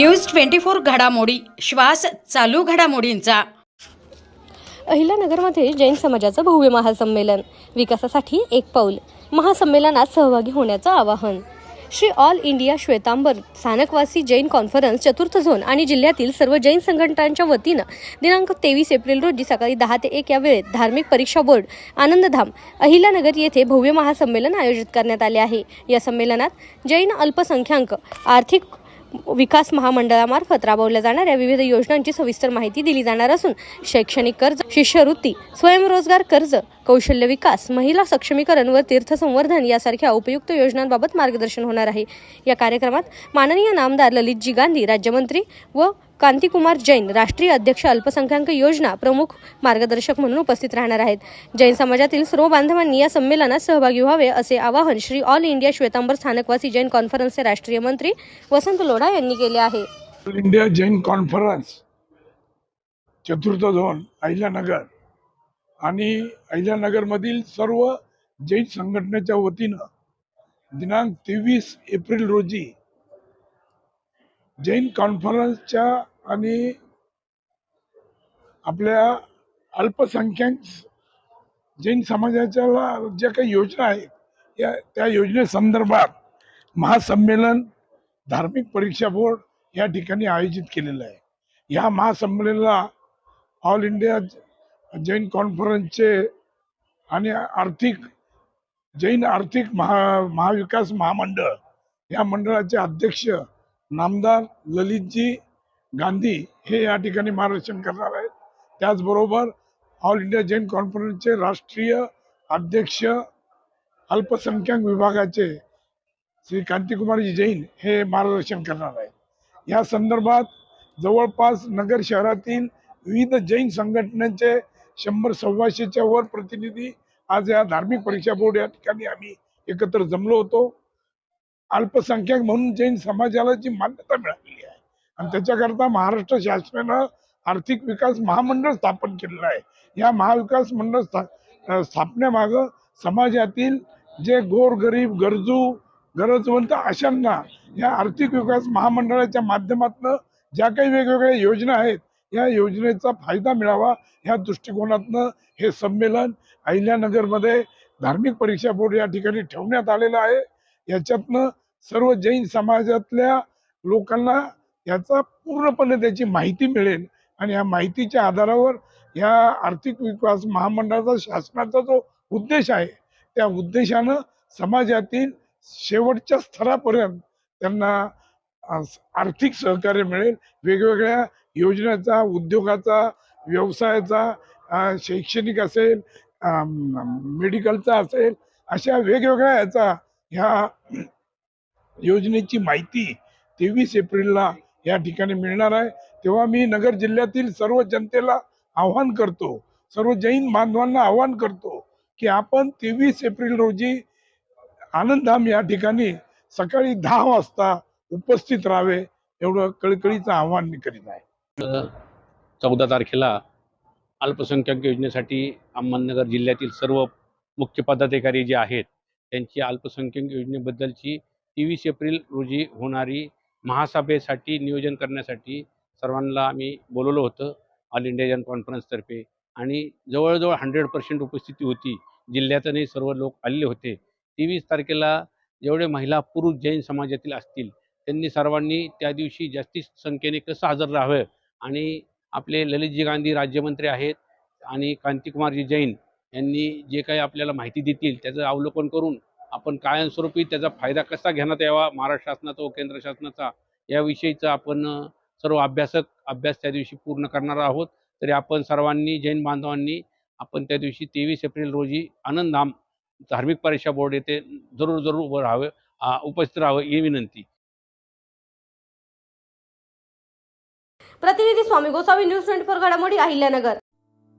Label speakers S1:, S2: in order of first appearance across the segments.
S1: News twenty four घडामोडी. श्वास चालू घडामोडींचा.
S2: अहिल्यानगरमध्ये जैन समाजाचं भव्य महासंमेलन विकासासाठी एक पाऊल महासंमेलनात सहभागी होण्याचं आवाहन. Shri all India Shwetambar Sthanakvasi Jain conference चतुर्थ झोन आणि जिल्ह्यातील सर्व जैन संघटनांच्या वतीनं दिनांक तेवीस एप्रिल रोजी सकाळी दहा ते एक या वेळेत धार्मिक परीक्षा बोर्ड आनंदधाम अहिल्यानगर येथे भव्य महासंमेलन आयोजित करण्यात आले आहे. या संमेलनात जैन अल्पसंख्याक आर्थिक विकास महामंडळामार्फत राबवल्या जाणाऱ्या विविध योजनांची सविस्तर माहिती दिली जाणार असून शैक्षणिक कर्ज शिष्यवृत्ती स्वयंरोजगार कर्ज कौशल्य विकास महिला सक्षमीकरण व तीर्थसंवर्धन यासारख्या उपयुक्त योजनांबाबत मार्गदर्शन होणार आहे. या कार्यक्रमात माननीय नामदार ललितजी गांधी राज्यमंत्री व कांतिकुमार जैन राष्ट्रीय अध्यक्ष अल्पसंख्याक योजना प्रमुख मार्गदर्शक म्हणून उपस्थित राहणार आहेत. जैन समाजातील सर्व बांधवांनी या संमेलनात सहभागी व्हावे असे आवाहन श्री ऑल इंडिया श्वेतांबर स्थानकवासी जैन कॉन्फरन्सचे राष्ट्रीय मंत्री वसंत लोढा यांनी केले आहे.
S3: ऑल इंडिया जैन कॉन्फरन्स चतुर्थ झोन अहिल्यानगर आणि अहिल्यानगरमधील सर्व जैन संघटनेच्या वतीनं दिनांक तेवीस एप्रिल रोजी जैन कॉन्फरन्सच्या आणि आपल्या अल्पसंख्याक जैन समाजाच्या ज्या काही योजना आहेत या त्या योजनेसंदर्भात महासंमेलन धार्मिक परीक्षा बोर्ड या ठिकाणी आयोजित केलेलं आहे. या महासंमेलनाला ऑल इंडिया जैन कॉन्फरन्सचे आणि आर्थिक जैन आर्थिक महा महाविकास महामंडळ या मंडळाचे अध्यक्ष नामदार ललितजी गांधी हे या ठिकाणी मार्गदर्शन करणार आहेत. त्याचबरोबर ऑल इंडिया जैन कॉन्फरन्सचे राष्ट्रीय अध्यक्ष अल्पसंख्याक विभागाचे श्री कांतिकुमारजी जैन हे मार्गदर्शन करणार आहेत. या संदर्भात जवळपास नगर शहरातील विविध जैन संघटनेचे शंभर सव्वाशेच्या वर प्रतिनिधी आज या धार्मिक परीक्षा बोर्ड या ठिकाणी आम्ही एकत्र जमलो होतो. अल्पसंख्याक म्हणून जैन समाजाला जी मान्यता मिळालेली आहे आणि त्याच्याकरता महाराष्ट्र शासनानं आर्थिक विकास महामंडळ स्थापन केलेलं आहे. या महाविकास मंडळ स्था स्थापनेमागं समाजातील जे गोरगरीब गरजू गरजवंत अशांना या आर्थिक विकास महामंडळाच्या माध्यमातून ज्या काही वेगवेगळ्या योजना आहेत या योजनेचा फायदा मिळावा ह्या दृष्टिकोनातनं हे संमेलन अहिल्यानगरमध्ये धार्मिक परीक्षा बोर्ड या ठिकाणी ठेवण्यात आलेलं आहे. याच्यातनं सर्व जैन समाजातल्या लोकांना याचा पूर्णपणे त्याची माहिती मिळेल आणि या माहितीच्या आधारावर या आर्थिक विकास महामंडळाचा शासनाचा जो उद्देश आहे त्या उद्देशानं समाजातील शेवटच्या स्तरापर्यंत त्यांना आर्थिक सहकार्य मिळेल. वेगवेगळ्या योजनेचा उद्योगाचा व्यवसायाचा शैक्षणिक असेल मेडिकलचा असेल अशा वेगवेगळ्या याचा ह्या योजनेची माहिती तेवीस एप्रिलला या ठिकाणी मिळणार आहे. तेव्हा मी नगर जिल्ह्यातील सर्व जनतेला आव्हान करतो सर्व जैन बांधवांना आव्हान करतो की आपण तेवीस एप्रिल रोजी आनंदधाम या ठिकाणी सकाळी दहा वाजता उपस्थित राहावे एवढं कळकळीचं आव्हान मी करीत आहे.
S4: चौदा तारखेला अल्पसंख्याक योजनेसाठी अहमदनगर जिल्ह्यातील सर्व मुख्य पदाधिकारी जे आहेत त्यांची अल्पसंख्याक योजनेबद्दलची तेवीस एप्रिल रोजी होणारी महासभेसाठी नियोजन करण्यासाठी सर्वांना आम्ही बोलवलं होतं ऑल इंडिया जन कॉन्फरन्सतर्फे. आणि जवळजवळ हंड्रेड पर्सेंट उपस्थिती होती. जिल्ह्यातूनही सर्व लोक आलेले होते. तेवीस तारखेला जेवढे महिला पुरुष जैन समाजातील असतील त्यांनी सर्वांनी त्या दिवशी जास्तीत संख्येने कसं हजर राहावं आणि आपले ललितजी गांधी राज्यमंत्री आहेत आणि कांतिकुमारजी जैन यांनी जे काही आपल्याला माहिती देतील त्याचं अवलोकन करून आपण कायमस्वरूपी त्याचा फायदा कसा घेण्यात यावा महाराष्ट्र शासनाचा व केंद्र शासनाचा याविषयीचा आपण सर्व अभ्यासक अभ्यास त्या दिवशी पूर्ण करणार आहोत. तरी आपण सर्वांनी जैन बांधवांनी आपण त्या दिवशी तेवीस एप्रिल रोजी आनंदधाम धार्मिक परीक्षा बोर्ड येथे जरूर जरूर उभं राहावं उपस्थित राहावं ही विनंती.
S2: प्रतिनिधी Swami Gosavi news twenty four घडामोडी अहिल्यानगर.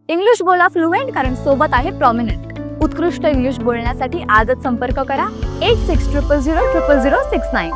S5: इंग्लिश बोला फ्लुएंट कारण सोबत आहे प्रॉमिनंट उत्कृष्ट इंग्लिश बोलण्यासाठी आजच संपर्क करा. Eight six triple zero triple zero six nine